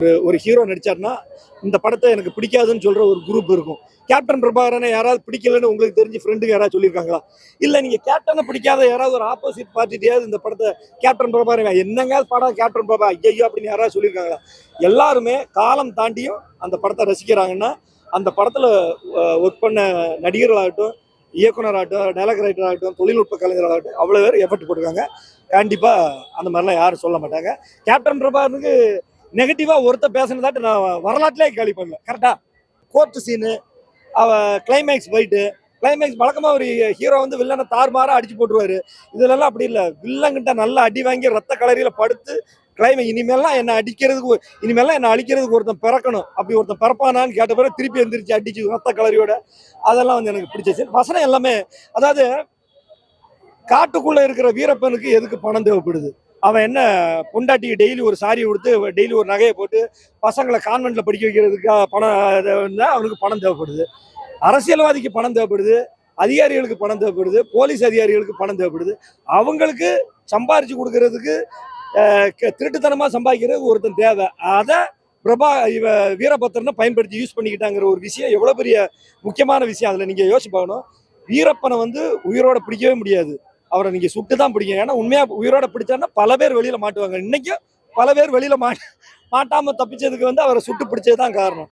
ஒரு- ஒரு ஹீரோ நடிச்சாருன்னா இந்த படத்தை எனக்கு பிடிக்காதுன்னு சொல்ற ஒரு குரூப் இருக்கும். கேப்டன் பிரபாகரனை யாராவது பிடிக்கலன்னு உங்களுக்கு தெரிஞ்சு ஃப்ரெண்டுக்கு யாராவது சொல்லியிருக்காங்களா? இல்லை நீங்கள் கேப்டனை பிடிக்காத யாராவது ஒரு ஆப்போசிட் பார்ட்டிட்டையாவது இந்த படத்தை கேப்டன் பிரபாகரன் என்னங்க படம் கேப்டன் பிரபா ஐயோ அப்படின்னு யாராவது சொல்லியிருக்காங்களா? எல்லாருமே காலம் தாண்டியும் அந்த படத்தை ரசிக்கிறாங்கன்னா அந்த படத்தில் ஒர்க் பண்ண நடிகர்களாகட்டும் இயக்குனராகட்டும் டைலாக் ரைட்டர் ஆகட்டும் தொழில்நுட்ப கலைஞராகட்டும் அவ்வளோ பேர் எஃபர்ட் போட்டிருக்காங்க. கண்டிப்பாக அந்த மாதிரிலாம் யாரும் சொல்ல மாட்டாங்க. கேப்டன் பிரபாகரனுக்கு நெகட்டிவாக ஒருத்த பேசினதாட்டு நான் வரலாற்றிலே கேள்வி பண்ணல. கரெக்டாக கோர்ட் சீனு அவ கிளைமேக்ஸ் போயிட்டு கிளைமேக்ஸ் வழக்கமாக ஒரு ஹீரோ வந்து வில்லனை தாறுமாறா அடிச்சு போட்டுருவாரு. இதுலலாம் அப்படி இல்லை. வில்லங்கிட்ட நல்லா அடி வாங்கி ரத்த கலரியில் படுத்து கிளைமே இனிமேல்லாம் என்னை அடிக்கிறதுக்கு இனிமேல்லாம் என்னை அழிக்கிறதுக்கு ஒருத்தன் பிறக்கணும். அப்படி ஒருத்தன் பிறப்பானான்னு கேட்ட பிறகு திருப்பி எந்திரிச்சு அடிச்சு ரத்த கலரியோட அதெல்லாம் வந்து எனக்கு பிடிச்சிச்சு வசனம் எல்லாமே அதாவது காட்டுக்குள்ளே இருக்கிற வீரப்பனுக்கு எதுக்கு பணம் தேவைப்படுது? அவன் என்ன பொண்டாட்டிக்கு டெய்லி ஒரு சாரி கொடுத்து டெய்லி ஒரு நகையை போட்டு பசங்களை கான்வென்ட்ல படிக்க வைக்கிறதுக்காக பணம் அது அவனுக்கு பணம் தேவைப்படுது. அரசியல்வாதிக்கு பணம் தேவைப்படுது அதிகாரிகளுக்கு பணம் தேவைப்படுது போலீஸ் அதிகாரிகளுக்கு பணம் தேவைப்படுது. அவங்களுக்கு சம்பாரிச்சு கொடுக்கறதுக்கு அஹ், க- திருட்டுத்தனமா சம்பாதிக்கிறது ஒருத்தன் தேவை. அதை பிரபா இவ வீரபத்திரனை பயன்படுத்தி யூஸ் பண்ணிக்கிட்டாங்கிற ஒரு விஷயம் எவ்வளோ பெரிய முக்கியமான விஷயம். அதில் நீங்கள் யோசிச்சு பார்க்கணும். வீரப்பனை வந்து உயிரோட பிடிக்கவே முடியாது. அவரை நீங்க சுட்டு தான் பிடிக்கும் ஏன்னா உண்மையா உயிரோட பிடிச்சாருன்னா பல பேர் வெளியில மாட்டுவாங்க. இன்னைக்கும் பல பேர் வெளியில மாட்டாம தப்பிச்சதுக்கு வந்து அவரை சுட்டு பிடிச்சது தான் காரணம்.